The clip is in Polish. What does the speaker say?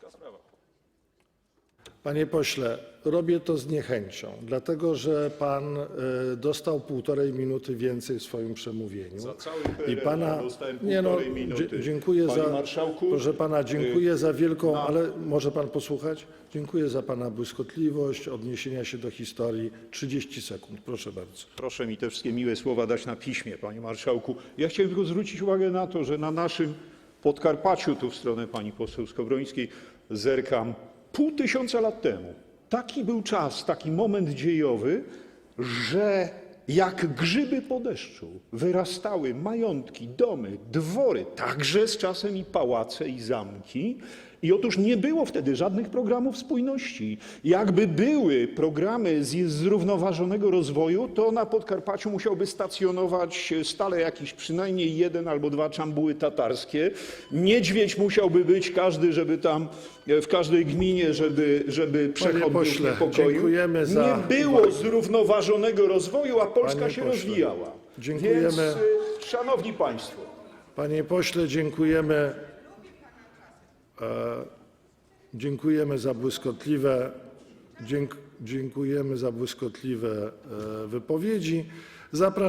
Krótka sprawa. Panie pośle, robię to z niechęcią, dlatego że pan y, dostał półtorej minuty więcej w swoim przemówieniu. Za cały I pana nie no, minuty. dziękuję Panie za marszałku, proszę pana, dziękuję za wielką, na- ale może pan posłuchać? Dziękuję za pana błyskotliwość odniesienia się do historii. 30 sekund, proszę bardzo. Proszę mi te wszystkie miłe słowa dać na piśmie, panie marszałku. Ja chciałem tylko zwrócić uwagę na to, że na naszym Podkarpaciu, tu w stronę pani poseł Skowrońskiej, zerkam, pół tysiąca lat temu, taki był czas, taki moment dziejowy, że jak grzyby po deszczu wyrastały majątki, domy, dwory, także z czasem i pałace i zamki. I otóż nie było wtedy żadnych programów spójności. Jakby były programy z zrównoważonego rozwoju, to na Podkarpaciu musiałby stacjonować stale jakiś przynajmniej jeden albo dwa czambuły tatarskie. Niedźwiedź musiałby być każdy, żeby tam e, w każdej gminie, żeby, żeby przechodniów pośle, dziękujemy za Nie było zrównoważonego rozwoju, a Polska Panie się pośle, rozwijała. dziękujemy. Więc, y, szanowni państwo, Panie pośle, dziękujemy. E, dziękujemy za błyskotliwe, dzięk, dziękujemy za błyskotliwe e, wypowiedzi. Zapraszam.